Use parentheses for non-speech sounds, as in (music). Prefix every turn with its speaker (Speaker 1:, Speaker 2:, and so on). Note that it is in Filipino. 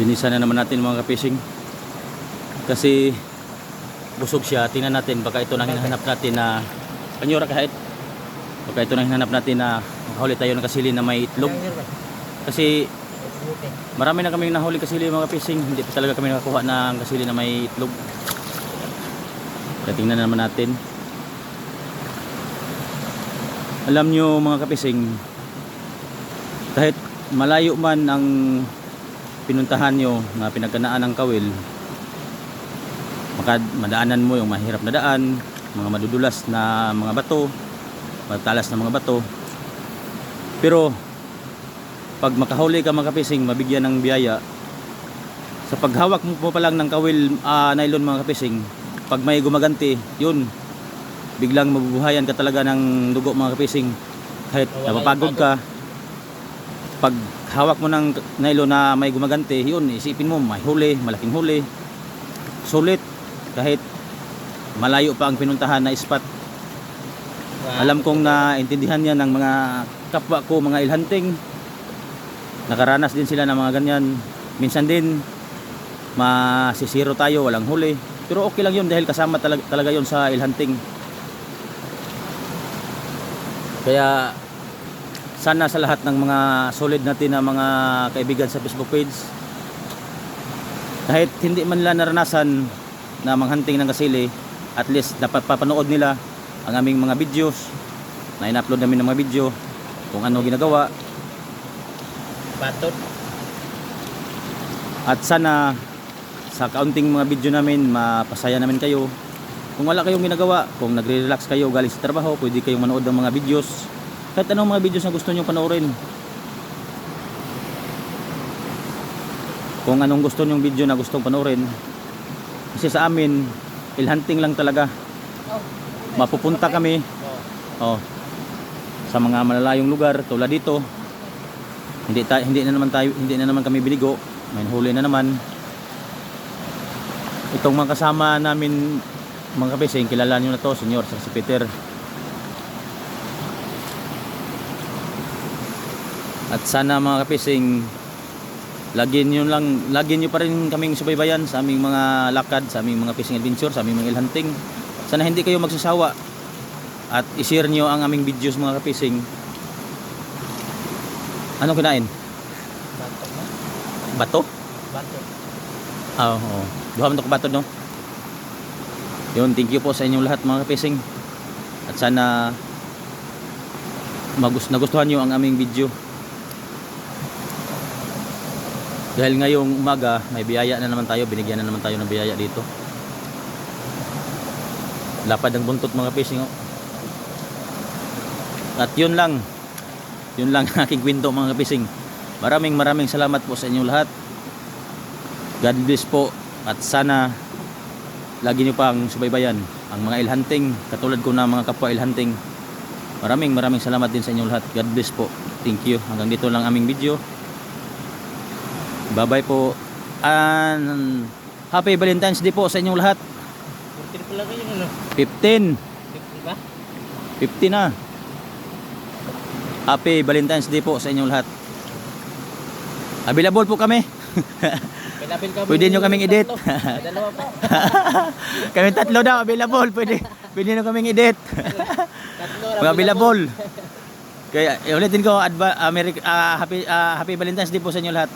Speaker 1: Linisan na naman natin mga kapishing. Kasi busog siya. Tingnan natin baka ito nang hinahanap natin na panyura kahit. Baka ito nang hinahanap natin na makahuli tayo ng kasili na may itlog. Kasi marami na kaming nahuli kasili mga kapishing. Hindi pa talaga kami nakakuha ng kasili na may itlog. Kaya tingnan na naman natin. Alam nyo mga kapising, kahit malayo man ang pinuntahan nyo na pinagkanaan ng kawil, maka madaanan mo yung mahirap na daan, mga madudulas na mga bato, matalas na mga bato. Pero pag makahuli ka mga kapising, mabigyan ng biyaya, sa paghawak mo pa lang ng kawil ah, nylon mga kapising, pag may gumaganti, yun, biglang mabubuhayan ka talaga ng dugo mga kapising. Kahit napapagod ka, pag hawak mo ng nylon na may gumaganti, yun, isipin mo, may huli, malaking huli. Sulit, kahit malayo pa ang pinuntahan na spot. Alam kong naintindihan yan ng mga kapwa ko, mga ilhanting. Nakaranas din sila ng mga ganyan. Minsan din, masisiro tayo, walang huli. Pero okay lang yun dahil kasama talaga, talaga yun sa ilhanting. Kaya sana sa lahat ng mga solid natin na mga kaibigan sa Facebook page. Kahit hindi man nila naranasan na manghunting ng kasili at least dapat papanood nila ang aming mga videos na in-upload namin ng mga video kung ano ginagawa.
Speaker 2: Batot.
Speaker 1: at sana sa kaunting mga video namin mapasaya namin kayo. Kung wala kayong ginagawa kung nagre-relax kayo galing sa trabaho pwede kayong manood ng mga videos kahit anong mga videos na gusto nyo panoorin. Kung anong gusto nyong video na gustong panoorin. Kasi sa amin ilhunting lang talaga. Mapupunta kami. Oh, sa mga malalayong lugar tulad dito hindi ta- hindi na naman tayo hindi na naman kami biligo may huli na naman. Itong mga kasama namin mga kabising kilala nyo na to senyor si Peter at sana mga kapising lagyan nyo lang lagyan nyo pa rin kaming subaybayan sa aming mga lakad sa aming mga fishing adventure sa aming mga ilhanting sana hindi kayo magsasawa at i-share nyo ang aming videos mga kapising anong kinain?
Speaker 2: Batot na.
Speaker 1: bato?
Speaker 2: Batot.
Speaker 1: Ah, oo. Duha man to kabato no. Yun, thank you po sa inyong lahat mga kapising. At sana magus nagustuhan niyo ang aming video. Dahil ngayong umaga, may biyaya na naman tayo, binigyan na naman tayo ng biyaya dito. Lapad ang buntot mga kapising. Oh. At yun lang. Yun lang ang aking kwento mga kapising. Maraming maraming salamat po sa inyong lahat. God bless po at sana lagi nyo pang subaybayan ang mga ilhanting katulad ko na mga kapwa ilhanting maraming maraming salamat din sa inyong lahat God bless po thank you hanggang dito lang aming video bye bye po and happy valentines day po sa inyong lahat
Speaker 2: 14 pala kayo ano?
Speaker 1: 15
Speaker 2: 15 ba?
Speaker 1: 50 na happy valentines day po sa inyong lahat available po kami
Speaker 2: kami.
Speaker 1: Pwede nyo kaming edit.
Speaker 2: Ay, Dalawa pa. (laughs)
Speaker 1: kami tatlo daw available pwede pwede nyo kaming edit
Speaker 2: Tatlo. (laughs)
Speaker 1: mga available kaya eh, ulitin ko America, ah, happy ah, happy Valentine's Day po sa inyo lahat